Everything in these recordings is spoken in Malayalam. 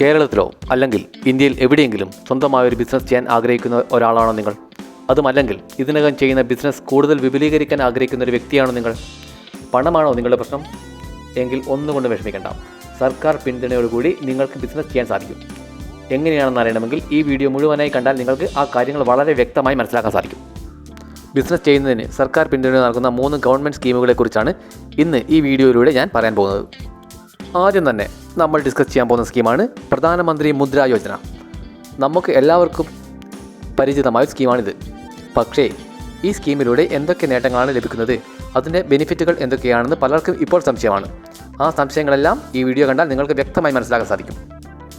കേരളത്തിലോ അല്ലെങ്കിൽ ഇന്ത്യയിൽ എവിടെയെങ്കിലും സ്വന്തമായ ഒരു ബിസിനസ് ചെയ്യാൻ ആഗ്രഹിക്കുന്ന ഒരാളാണോ നിങ്ങൾ? അതുമല്ലെങ്കിൽ ഇതിനകം ചെയ്യുന്ന ബിസിനസ് കൂടുതൽ വിപുലീകരിക്കാൻ ആഗ്രഹിക്കുന്ന ഒരു വ്യക്തിയാണോ നിങ്ങൾ? പണമാണോ നിങ്ങളുടെ പ്രശ്നം? എങ്കിൽ ഒന്നുകൊണ്ട് വിഷമിക്കേണ്ട. സർക്കാർ പിന്തുണയോടുകൂടി നിങ്ങൾക്ക് ബിസിനസ് ചെയ്യാൻ സാധിക്കും. എങ്ങനെയാണെന്ന് അറിയണമെങ്കിൽ ഈ വീഡിയോ മുഴുവനായി കണ്ടാൽ നിങ്ങൾക്ക് ആ കാര്യങ്ങൾ വളരെ വ്യക്തമായി മനസ്സിലാക്കാൻ സാധിക്കും. ബിസിനസ് ചെയ്യുന്നതിന് സർക്കാർ പിന്തുണ നൽകുന്ന മൂന്ന് ഗവൺമെന്റ് സ്കീമുകളെക്കുറിച്ചാണ് ഇന്ന് ഈ വീഡിയോയിലൂടെ ഞാൻ പറയാൻ പോകുന്നത്. ആദ്യം തന്നെ നമ്മൾ ഡിസ്കസ് ചെയ്യാൻ പോകുന്ന സ്കീമാണ് പ്രധാനമന്ത്രി മുദ്രാ യോജന. നമുക്ക് എല്ലാവർക്കും പരിചിതമായ സ്കീമാണിത്. പക്ഷേ ഈ സ്കീമിലൂടെ എന്തൊക്കെ നേട്ടങ്ങളാണ് ലഭിക്കുന്നത്? അതിന്റെ ബെനിഫിറ്റുകൾ എന്തൊക്കെയാണെന്ന് പലർക്കും ഇപ്പോൾ സംശയമാണ്. ആ സംശയങ്ങളെല്ലാം ഈ വീഡിയോ കണ്ടാൽ നിങ്ങൾക്ക് വ്യക്തമായി മനസ്സിലാക്കാൻ സാധിക്കും.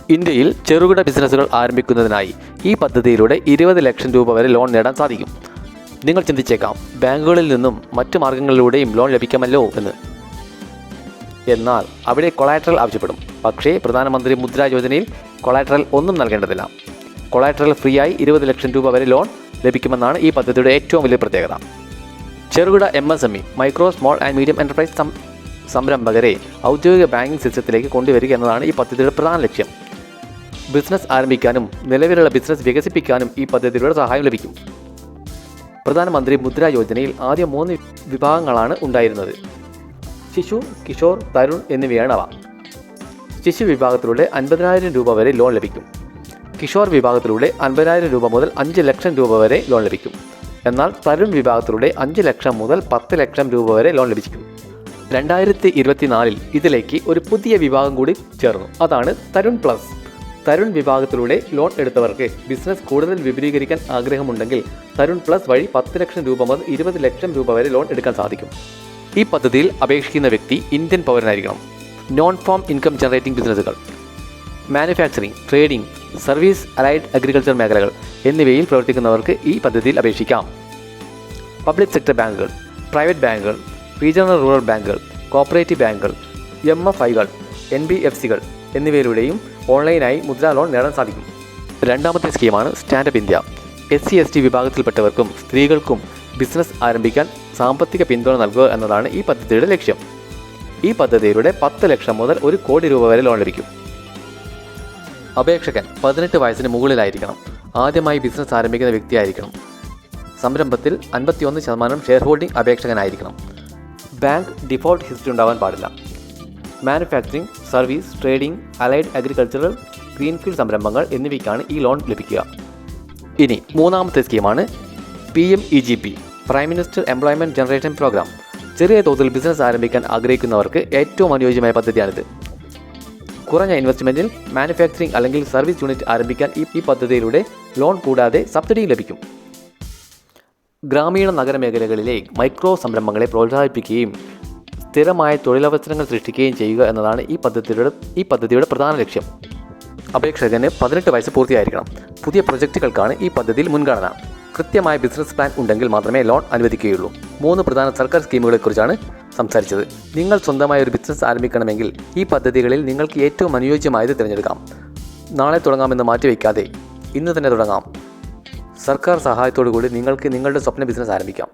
ഇന്ത്യയിൽ ചെറുകിട ബിസിനസ്സുകൾ ആരംഭിക്കുന്നതിനായി ഈ പദ്ധതിയിലൂടെ ഇരുപത് ലക്ഷം രൂപ വരെ ലോൺ നേടാൻ സാധിക്കും. നിങ്ങൾ ചിന്തിച്ചേക്കാം ബാങ്കുകളിൽ നിന്നും മറ്റു മാർഗങ്ങളിലൂടെയും ലോൺ ലഭിക്കാമല്ലോ എന്ന്. എന്നാൽ അവിടെ കൊളാറ്ററൽ ആവശ്യപ്പെടും. പക്ഷേ പ്രധാനമന്ത്രി മുദ്രാ യോജനയിൽ കൊളാറ്ററൽ ഒന്നും നൽകേണ്ടതില്ല. കൊളാറ്ററൽ ഫ്രീ ആയി ഇരുപത് ലക്ഷം രൂപ വരെ ലോൺ ലഭിക്കുമെന്നാണ് ഈ പദ്ധതിയുടെ ഏറ്റവും വലിയ പ്രത്യേകത. ചെറുകിട M S M E micro small and medium enterprise സംരംഭകരെ ഔദ്യോഗിക ബാങ്കിംഗ് സിസ്റ്റത്തിലേക്ക് കൊണ്ടുവരിക എന്നതാണ് ഈ പദ്ധതിയുടെ പ്രധാന ലക്ഷ്യം. ബിസിനസ് ആരംഭിക്കാനും നിലവിലുള്ള ബിസിനസ് വികസിപ്പിക്കാനും ഈ പദ്ധതിയുടെ സഹായം ലഭിക്കും. പ്രധാനമന്ത്രി മുദ്രാ യോജനയിൽ ആദ്യം മൂന്ന് വിഭാഗങ്ങളാണ് ഉണ്ടായിരുന്നത്. ശിശു കിഷോർ തരുൺ എന്നിവയാണ് അവ. ശിശു വിഭാഗത്തിലൂടെ അൻപതിനായിരം രൂപ വരെ ലോൺ ലഭിക്കും. കിഷോർ വിഭാഗത്തിലൂടെ അൻപതിനായിരം രൂപ മുതൽ അഞ്ച് ലക്ഷം രൂപ വരെ ലോൺ ലഭിക്കും. എന്നാൽ തരുൺ വിഭാഗത്തിലൂടെ അഞ്ച് ലക്ഷം മുതൽ പത്ത് ലക്ഷം രൂപ വരെ ലോൺ ലഭിക്കും. രണ്ടായിരത്തി ഇരുപത്തിനാലിൽ ഇതിലേക്ക് ഒരു പുതിയ വിഭാഗം കൂടി ചേർന്നു. അതാണ് തരുൺ പ്ലസ്. തരുൺ വിഭാഗത്തിലൂടെ ലോൺ എടുത്തവർക്ക് ബിസിനസ് കൂടുതൽ വിപുലീകരിക്കാൻ ആഗ്രഹമുണ്ടെങ്കിൽ തരുൺ പ്ലസ് വഴി പത്ത് ലക്ഷം രൂപ മുതൽ ഇരുപത് ലക്ഷം രൂപ വരെ ലോൺ എടുക്കാൻ സാധിക്കും. ഈ പദ്ധതിയിൽ അപേക്ഷിക്കുന്ന വ്യക്തി ഇന്ത്യൻ പൗരനായിരിക്കണം. നോൺ ഫോം ഇൻകം ജനറേറ്റിംഗ് ബിസിനസ്സുകൾ manufacturing trading service allied agriculture മേഖലകൾ എന്നിവയിൽ പ്രവർത്തിക്കുന്നവർക്ക് ഈ പദ്ധതിയിൽ അപേക്ഷിക്കാം. പബ്ലിക് സെക്ടർ ബാങ്കുകൾ പ്രൈവറ്റ് ബാങ്കുകൾ റീജിയണൽ റൂറൽ ബാങ്കുകൾ കോപ്പറേറ്റീവ് ബാങ്കുകൾ എം എഫ് ഐകൾ എൻ ബി എഫ് സികൾ എന്നിവയിലൂടെയും ഓൺലൈനായി മുദ്രാ ലോൺ നേടാൻ സാധിക്കും. രണ്ടാമത്തെ സ്കീമാണ് stand up India. S C S T വിഭാഗത്തിൽപ്പെട്ടവർക്കും സ്ത്രീകൾക്കും ബിസിനസ് ആരംഭിക്കാൻ സാമ്പത്തിക പിന്തുണ നൽകുക എന്നതാണ് ഈ പദ്ധതിയുടെ ലക്ഷ്യം. ഈ പദ്ധതിയിലൂടെ പത്ത് ലക്ഷം മുതൽ ഒരു കോടി രൂപ വരെ ലോൺ ലഭിക്കും. അപേക്ഷകൻ പതിനെട്ട് വയസ്സിന് മുകളിലായിരിക്കണം. ആദ്യമായി ബിസിനസ് ആരംഭിക്കുന്ന വ്യക്തിയായിരിക്കണം. സംരംഭത്തിൽ അൻപത്തിയൊന്ന് ശതമാനം ഷെയർ ഹോൾഡിംഗ് അപേക്ഷകനായിരിക്കണം. ബാങ്ക് ഡിഫോൾട്ട് ഹിസ്റ്ററി ഉണ്ടാവാൻ പാടില്ല. Manufacturing service trading allied agricultural greenfield സംരംഭങ്ങൾ എന്നിവയ്ക്കാണ് ഈ ലോൺ ലഭിക്കുക. ഇനി മൂന്നാമത്തെ സ്കീമാണ് P M E G P. Prime minister employment generation programme ചെറിയ തോതിൽ ബിസിനസ് ആരംഭിക്കാൻ ആഗ്രഹിക്കുന്നവർക്ക് ഏറ്റവും അനുയോജ്യമായ പദ്ധതിയാണിത്. കുറഞ്ഞ ഇൻവെസ്റ്റ്മെന്റിൽ മാനുഫാക്ചറിംഗ് അല്ലെങ്കിൽ സർവീസ് യൂണിറ്റ് ആരംഭിക്കാൻ ഈ പദ്ധതിയിലൂടെ ലോൺ കൂടാതെ സബ്സിഡിയും ലഭിക്കും. ഗ്രാമീണ നഗരമേഖലകളിലെ മൈക്രോ സംരംഭങ്ങളെ പ്രോത്സാഹിപ്പിക്കുകയും സ്ഥിരമായ തൊഴിലവസരങ്ങൾ സൃഷ്ടിക്കുകയും ചെയ്യുക എന്നതാണ് ഈ പദ്ധതിയുടെ ഈ പദ്ധതിയുടെ പ്രധാന ലക്ഷ്യം. അപേക്ഷകന് പതിനെട്ട് വയസ്സ് പൂർത്തിയായിരിക്കണം. പുതിയ പ്രൊജക്റ്റുകൾക്കാണ് ഈ പദ്ധതിയിൽ മുൻഗണന. കൃത്യമായ ബിസിനസ് പ്ലാൻ ഉണ്ടെങ്കിൽ മാത്രമേ ലോൺ അനുവദിക്കുകയുള്ളൂ. മൂന്ന് പ്രധാന സർക്കാർ സ്കീമുകളെക്കുറിച്ചാണ് സംസാരിച്ചത്. നിങ്ങൾ സ്വന്തമായ ഒരു ബിസിനസ് ആരംഭിക്കണമെങ്കിൽ ഈ പദ്ധതികളിൽ നിങ്ങൾക്ക് ഏറ്റവും അനുയോജ്യമായത് തിരഞ്ഞെടുക്കാം. നാളെ തുടങ്ങാമെന്ന് മാറ്റിവെക്കാതെ ഇന്ന് തന്നെ തുടങ്ങാം. സർക്കാർ സഹായത്തോടു കൂടി നിങ്ങൾക്ക് നിങ്ങളുടെ സ്വപ്ന ബിസിനസ് ആരംഭിക്കാം.